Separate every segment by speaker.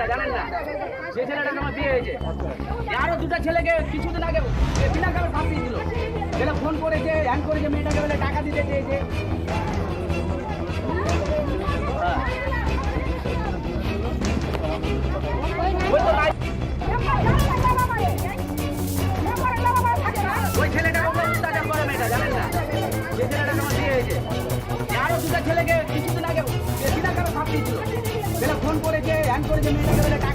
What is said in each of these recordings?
Speaker 1: মেয়েটা জানেন না? যে ছেলেটার আমার বিয়ে হয়েছে। আরও দুটো ছেলেকে কিছুদিন আগে বিনা কারণে ফাঁসি দিল ছেলে ফোন করেছে হ্যান করেছে মেয়েটাকে বলে টাকা দিতে চেয়েছে। হ্যাঁ। ওই লাই- ওই অত্যাচার করে মেয়েটা জানেন না? করেছে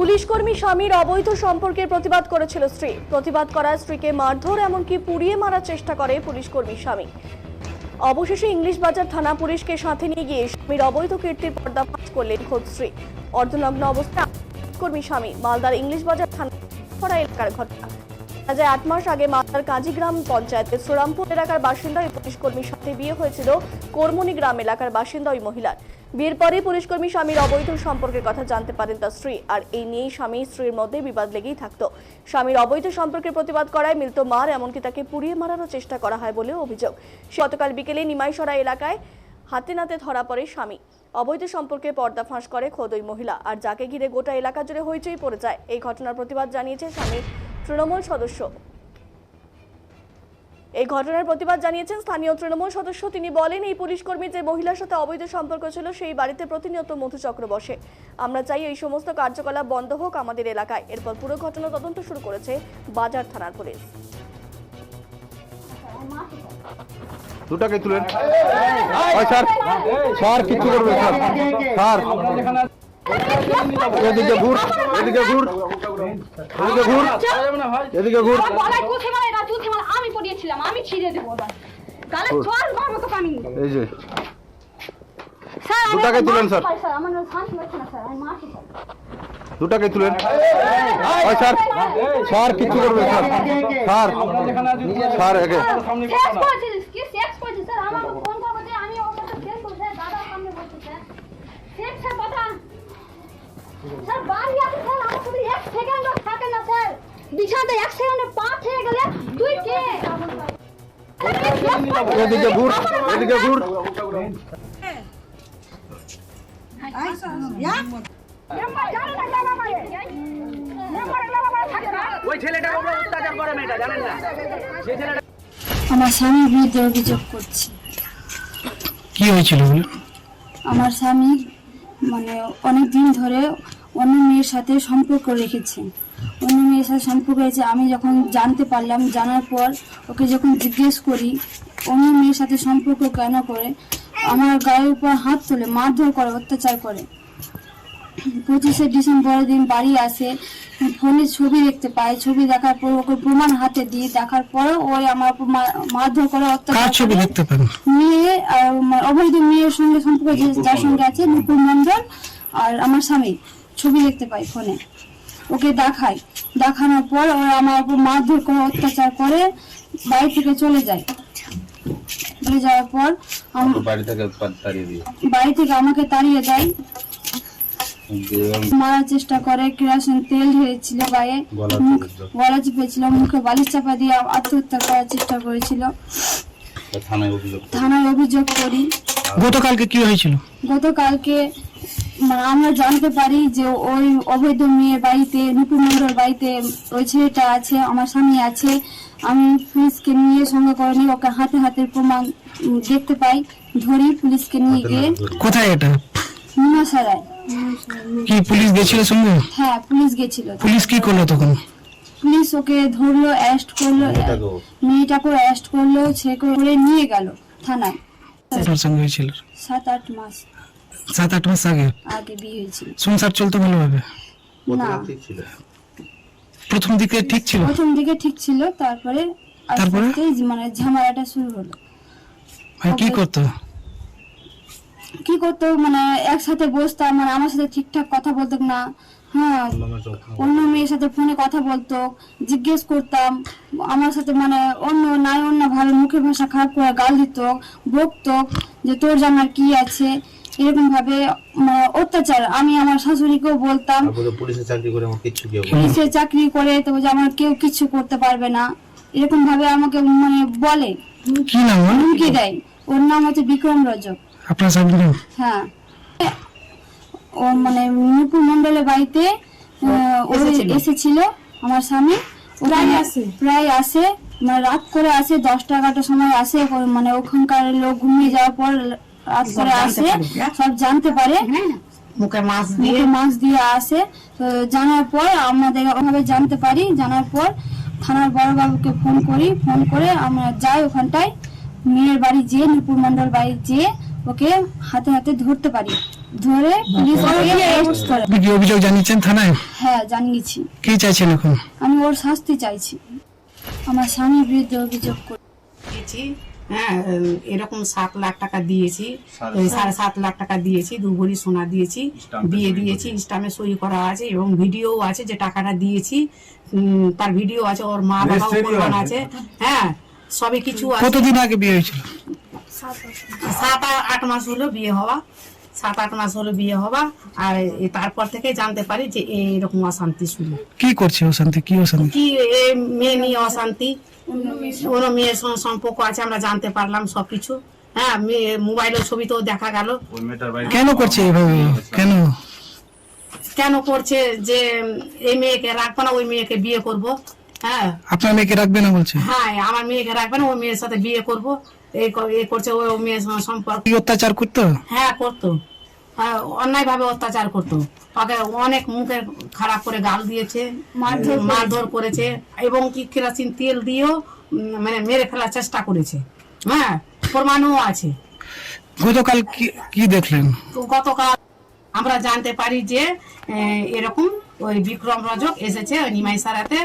Speaker 2: পুলিশকর্মী স্বামীর অবৈধ সম্পর্কের প্রতিবাদ করেছিল স্ত্রী। প্রতিবাদ করায় স্ত্রীকে মারধর, এমনকি পুড়িয়ে মারার চেষ্টা করে পুলিশকর্মী স্বামী। অবশেষে ইংলিশ বাজার থানা পুলিশকে সাথে নিয়ে গিয়ে স্বামীর অবৈধ কীর্তির পর্দাফাশ করলেন খোদ স্ত্রী। অর্ধনগ্ন অবস্থা কর্মী স্বামী মালদার ইংলিশ বাজার থানা করা এলাকার ঘটনা। যায়, আট মাস আগে মালদার কাজীগ্রাম পঞ্চায়েতের শ্রীরামপুর এলাকার বাসিন্দা ওই পুলিশকর্মীর সাথে বিয়ে হয়েছিল কর্মণি গ্রাম এলাকার বাসিন্দা ওই মহিলার। বিয়ের পরে পুলিশকর্মী স্বামীর অবৈধ সম্পর্কের কথা জানতে পারেন তার স্ত্রী, আর এই নিয়েই স্বামী স্ত্রীর মধ্যে বিবাদ লেগেই থাকতো। স্বামীর অবৈধ সম্পর্কের প্রতিবাদ করায় মিলত মার এমনকি তাকে পুড়িয়ে মারারও চেষ্টা করা হয় বলেও অভিযোগ। গতকাল বিকেলে নিমাইসরা এলাকায় হাতে নাতে ধরা পড়ে স্বামী। অবৈধ সম্পর্কে পর্দা ফাঁস করে খোদ ওই মহিলা, আর যাকে ঘিরে গোটা এলাকা জুড়ে হইচই পড়ে যায়। এই ঘটনার প্রতিবাদ জানিয়েছে স্বামীর তৃণমূল সদস্য। এই ঘটনার প্রতিবাদ জানিয়েছেন স্থানীয় তৃণমূল সদস্য। তিনি বলেন এই পুলিশ কর্মী যে মহিলার সাথে অবৈধ সম্পর্ক ছিল সেই বাড়িতে প্রতিনিয়ত মধুচক্র বসে। আমরা চাই এই সমস্ত কার্যকলাপ বন্ধ হোক আমাদের এলাকায়। এরপর পুরো ঘটনা তদন্ত শুরু করেছে বাজার থানার পুলিশ।
Speaker 3: দুটাকে তুলেন স্যার স্যার কিচ্ছু করবে স্যার স্যার। এদিকে ঘুর এদিকে ঘুর এদিকে ঘুর এদিকে ঘুর।
Speaker 4: মারা আমি ছিঁড়ে দেবো এবার। গালে চল মারবো তোকে আমি
Speaker 3: এই যে।
Speaker 4: স্যার
Speaker 3: দুটাকে তুলেন, স্যার।
Speaker 4: স্যার। আমার শান্তি লাগছে না স্যার। আমি মারছি স্যার
Speaker 3: দুটাকে তুলেন। ওই স্যার। স্যার কিচ্ছু করবে স্যার। স্যার। স্যার একে।
Speaker 4: সেক্স করেছিস কি সেক্স করেছিস স্যার? আমার ফোন করব যে আমি ওর সাথে সেক্স করছি স্যার। দাদার সামনে বলছি স্যার। সেক্সের কথা। স্যার বাড়ি আছে স্যার। আমার শুধু এক সেকেন্ডও স্যার বিছানাতে এক সেকেন্ডে পা থেকে গেলে তুই কে?
Speaker 3: এদিকে ঘুর এদিকে ঘুর।
Speaker 5: আমার স্বামীর বিরুদ্ধে অভিযোগ করছি।
Speaker 6: কি হয়েছিল
Speaker 5: আমার স্বামী মানে অনেক দিন ধরে অন্য মেয়ের সাথে সম্পর্ক রেখেছে অন্য মেয়ের সাথে সম্পর্ক হয়েছে আমি যখন জানতে পারলাম জানার পর ওকে যখন জিজ্ঞেস করি অন্য মেয়ের সাথে সম্পর্ক কেন করে? আমার গায়ের উপর হাত তোলে মারধর করে অত্যাচার করে। পঁচিশে ডিসেম্বরের দিন বাড়ি আসে ফোনে ছবি দেখতে পাই ছবি দেখার পর ওকে প্রমাণ হাতে দিয়ে দেখার পরেও ওই আমার মারধর করে অত্যাচার
Speaker 6: ছবি দেখতে পান?
Speaker 5: মেয়ে অবৈধ মেয়ের সঙ্গে সম্পর্ক যার সঙ্গে আছে নুপুর মন্ডল আর আমার স্বামী। ছবি দেখতে পাই ফোনে। ওকে দেখাই দেখানোর পর ওরা আমার উপর মারধর করে অত্যাচার করে বাড়ি থেকে চলে যায়। চলে যাওয়ার পর
Speaker 3: বাড়ি থেকে
Speaker 5: বাড়ি থেকে আমাকে তাড়িয়ে দেয়। মারার চেষ্টা করে কেরাসিন তেল ঢেলেছিল গায়ে
Speaker 3: গলা
Speaker 5: মুখ
Speaker 3: চেপেছিল।
Speaker 5: গলা চেপেছিল মুখে বালিশ চাপা দিয়ে আত্মহত্যা করার চেষ্টা করেছিল।
Speaker 3: থানায় অভিযোগ
Speaker 5: করি।
Speaker 6: গতকালকে কি হয়েছিল?
Speaker 5: গতকালকে আমরা জানতে পারি যে ওই অবৈধ মেয়ের বাড়িতে নুপুর মন্ডল বাড়িতে ওই ছেলেটা আছে আমার স্বামী আছে। আমি পুলিশকে নিয়ে সঙ্গে করে নিয়ে ওকে হাতে হাতে প্রমাণ দেখতে পাই ধরি পুলিশকে নিয়ে গিয়ে।
Speaker 6: কোথায় এটা?
Speaker 5: নিমাসারায়
Speaker 6: কি পুলিশ গেছিল সঙ্গে?
Speaker 5: হ্যাঁ পুলিশ গেছিল।
Speaker 6: পুলিশ কি করল তখন?
Speaker 5: পুলিশ ওকে ধরলো অ্যারেস্ট করল মেয়েটাকেও? অ্যারেস্ট করল সে করে নিয়ে গেল থানায়।
Speaker 6: সঙ্গে
Speaker 5: সাত আট মাস।
Speaker 6: সাত আট মাস আগে।
Speaker 5: আগে বিয়ে হয়েছিল।
Speaker 6: সংসার চলতো ভালোভাবে?
Speaker 5: না।
Speaker 6: প্রথম দিকে ঠিক ছিল?
Speaker 5: প্রথম দিকে ঠিক ছিল তারপরে
Speaker 6: তারপরে?
Speaker 5: মানে ঝামেলাটা শুরু হলো।
Speaker 6: মানে কি করতো?
Speaker 5: কি করতো? মানে একসাথে বসতাম মানে আমার সাথে ঠিকঠাক কথা বলতো না। হ্যাঁ অন্য মেয়ের সাথে ফোনে কথা বলতো জিজ্ঞেস করতাম। আমার সাথে মানে অন্য নাই অন্য ভালো মুখের ভাষা খারাপ করে গাল দিত বকতো যে তোর জানার কি আছে? এরকম ভাবে মানে অত্যাচার। আমি আমার শাশুড়িকেও বলতাম
Speaker 7: পুলিশের চাকরি করে আমার কিচ্ছু কেউ
Speaker 5: পুলিশে চাকরি করে তো যে আমার কেউ কিছু করতে পারবে না। এরকম ভাবে আমাকে মানে বলে।
Speaker 6: কি নাম
Speaker 5: হুমকি দেয়। ওর নাম হচ্ছে বিক্রম রজক।
Speaker 6: আপনার স্বামীর
Speaker 5: হ্যাঁ। ও মানে নুপুর মন্ডলের বাড়িতে আহ, ও এসেছিল? আমার স্বামী। প্রায় আসে? প্রায় আসে। মানে রাত করে আসে দশটা এগারোটার সময় আসে। ও মানে ওখানকার লোক ঘুমিয়ে যাওয়ার পর করে আসে সব জানতে পারে।
Speaker 8: মুখে মাছ দিয়ে।
Speaker 5: মাছ দিয়ে আসে। তো জানার পর আমাদের ওভাবে জানতে পারি। জানার পর থানার বড়বাবুকে ফোন করি। ফোন করে আমরা যাই ওখানটায়। মেয়ের বাড়ি যেয়ে নুপুর মন্ডল বাড়ি যেয়ে ওকে হাতে হাতে ধরতে পারি। ধরে পুলিশ ওকে
Speaker 6: অভিযোগ জানিয়েছেন থানায়?
Speaker 5: হ্যাঁ জানিয়েছি।
Speaker 6: কি চাইছেন এখন?
Speaker 5: আমি ওর শাস্তি চাইছি। আমার স্বামীর বিরুদ্ধে অভিযোগ করে
Speaker 8: হ্যাঁ এরকম সাত লাখ টাকা দিয়েছি সাড়ে সাত লাখ টাকা দিয়েছি দু ভরি সোনা দিয়েছি বিয়ে দিয়েছি ইনস্টামে সই করা আছে এবং ভিডিও আছে যে টাকাটা দিয়েছি তার ভিডিও আছে ওর মা বাবা আছে। হ্যাঁ সবই কিছু আছে।
Speaker 6: কতদিন আগে বিয়ে হয়েছিল?
Speaker 8: সাত আট মাস হলো বিয়ে হওয়া। সাত আট মাস হলো বিয়ে হওয়া আর তারপর থেকে জানতে পারি যে এরকম অশান্তি শুরু
Speaker 6: কি করছে অশান্তি? কি অশান্তি?
Speaker 8: কি মেয়ে নিয়ে অশান্তি? অন্য মেয়ের সঙ্গে সম্পর্ক আছে আমরা জানতে পারলাম সবকিছু। হ্যাঁ মোবাইলের ছবি তো দেখা গেল।
Speaker 6: কেন করছে এভাবে কেন?
Speaker 8: কেন করছে যে এই মেয়েকে রাখব না ওই মেয়েকে বিয়ে করব? হ্যাঁ।
Speaker 6: আপনার মেয়েকে রাখবে না বলছে?
Speaker 8: হ্যাঁ আমার মেয়েকে রাখবে না ওই মেয়ের সাথে বিয়ে করব। এই করছে ওই মেয়ের সম্পর্ক।
Speaker 6: অত্যাচার করতো?
Speaker 8: হ্যাঁ করতো। হ্যাঁ, অন্যায়ভাবে অত্যাচার করতো। তাকে অনেক মুখে খারাপ করে গাল দিয়েছে মারধর মারধর করেছে এবং কি কেরাসিন তেল দিয়েও মানে মেরে ফেলার চেষ্টা করেছে। হ্যাঁ প্রমাণও আছে।
Speaker 6: গতকাল কি কি দেখলেন?
Speaker 8: তো গতকাল আমরা জানতে পারি যে এরকম ওই বিক্রম রজক এসেছে ওই নিমাই সারাতে।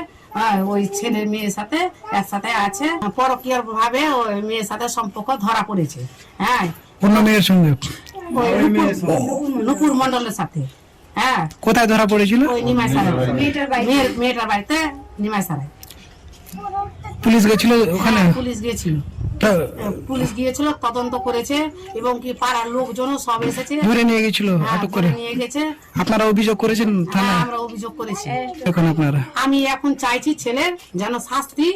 Speaker 8: ওই ছেলের মেয়ের সাথে একসাথে আছে। পরকীয় ভাবে ওই মেয়ের সাথে সম্পর্ক ধরা পড়েছে। হ্যাঁ।
Speaker 6: অন্য মেয়ের সঙ্গে?
Speaker 8: নুপুর- মন্ডলের সাথে। হ্যাঁ।
Speaker 6: কোথায় ধরা পড়েছিল?
Speaker 8: ওই নিমাই সারা মেয়েটার বাড়িতে। নিমাই সারায়
Speaker 6: পুলিশ গেছিল ওখানে?
Speaker 8: হ্যাঁ, পুলিশ গিয়েছিল
Speaker 6: তা-
Speaker 8: পুলিশ গিয়েছিল তদন্ত করেছে এবং কি পাড়ার লোকজনও সব এসেছে।
Speaker 6: ধরে নিয়ে গেছিল
Speaker 8: হ্যাঁ,
Speaker 6: আটক করে?
Speaker 8: নিয়ে গেছে।
Speaker 6: আপনারা অভিযোগ করেছেন
Speaker 8: হ্যাঁ
Speaker 6: থানায়?
Speaker 8: আমরা অভিযোগ করেছি।
Speaker 6: এখন আপনারা?
Speaker 8: আমি এখন চাইছি ছেলের যেন শাস্তি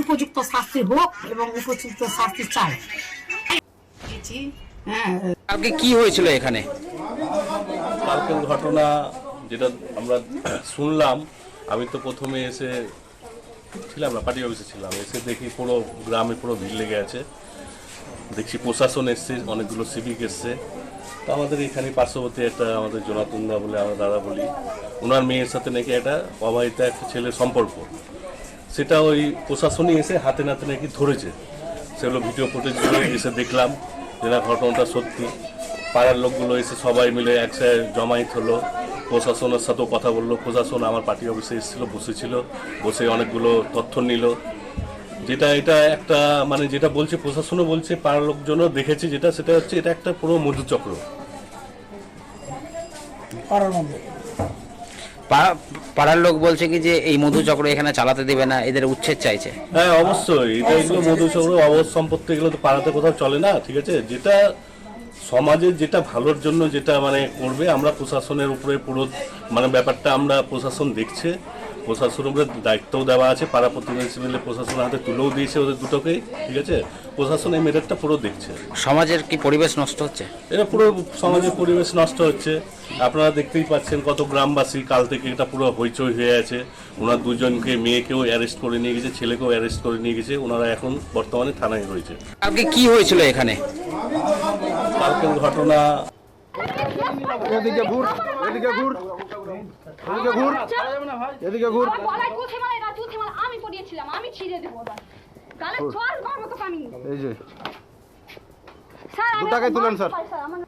Speaker 8: উপযুক্ত শাস্তি হোক এবং উপযুক্ত শাস্তি চাই। হ্যাঁ।
Speaker 1: কালকে কি হয়েছিল এখানে?
Speaker 9: কালকের ঘটনা যেটা আমরা শুনলাম আমি তো প্রথমে এসে ছিলাম না, পার্টি অফিসে ছিলাম। এসে দেখি পুরো গ্রামে পুরো ভিড় লেগে আছে। দেখছি প্রশাসন এসছে, অনেকগুলো সিভিক এসছে। তো আমাদের এখানে পার্শ্ববর্তী একটা আমাদের জোনাতুন্দা বলে আমরা দাদা বলি। ওনার মেয়ের সাথে নাকি একটা অবাহিত একটা ছেলের সম্পর্ক। সেটা ওই প্রশাসনই এসে হাতে নাতে নাকি ধরেছে। সেগুলো ভিডিও ফুটেজ এসে দেখলাম যে না, ঘটনাটা সত্যি। পাড়ার লোকগুলো এসে সবাই মিলে একসাথে জমায়েত হলো। প্রশাসনের সাথেও কথা বলল। প্রশাসন আমার পার্টি অফিসে এসেছিল বসেছিল বসে অনেকগুলো তথ্য নিল। যেটা এটা একটা মানে যেটা বলছে প্রশাসনও বলছে পাড়ার লোকজনও দেখেছে যেটা সেটা হচ্ছে এটা একটা পুরো মধুচক্র।
Speaker 1: পাড়ার লোক বলছে কি যে এই মধুচক্র এখানে চালাতে দেবে না এদের উচ্ছেদ চাইছে।
Speaker 9: হ্যাঁ অবশ্যই। এটা এগুলো মধুচক্র অবধ সম্পত্তি এগুলো তো পাড়াতে কোথাও চলে না ঠিক আছে? যেটা সমাজের যেটা ভালোর জন্য যেটা মানে করবে আমরা প্রশাসনের উপরে পুরো মানে ব্যাপারটা আমরা প্রশাসন দেখছে। প্রশাসনের উপরে দায়িত্বও দেওয়া আছে পাড়া প্রতিবেশী মিলে প্রশাসনের হাতে তুলেও দিয়েছে ওদের দুটোকেই ঠিক আছে? প্রশাসন এই মেটারটা পুরো দেখছে।
Speaker 1: সমাজের কি পরিবেশ নষ্ট হচ্ছে?
Speaker 9: এটা পুরো সমাজের পরিবেশ নষ্ট হচ্ছে। আপনারা দেখতেই পাচ্ছেন কত গ্রামবাসী কাল থেকে এটা পুরো হইচই হয়ে আছে। ওনার দুজনকে মেয়েকেও অ্যারেস্ট করে নিয়ে গেছে ছেলেকেও অ্যারেস্ট করে নিয়ে গেছে। ওনারা এখন বর্তমানে থানায় রয়েছে।
Speaker 1: কালকে কি হয়েছিল এখানে?
Speaker 9: কালকের ঘটনা।
Speaker 3: এদিকে ঘুর এদিকে ঘুর এদিকে ঘুর এদিকে ঘুর।
Speaker 4: আমার গলায় কুথি মালা এটা তুথি মালা আমি পড়িয়েছিলাম আমি ছিঁড়ে দেবো
Speaker 3: এই যে। তুলেন, স্যার।
Speaker 4: স্যার আমার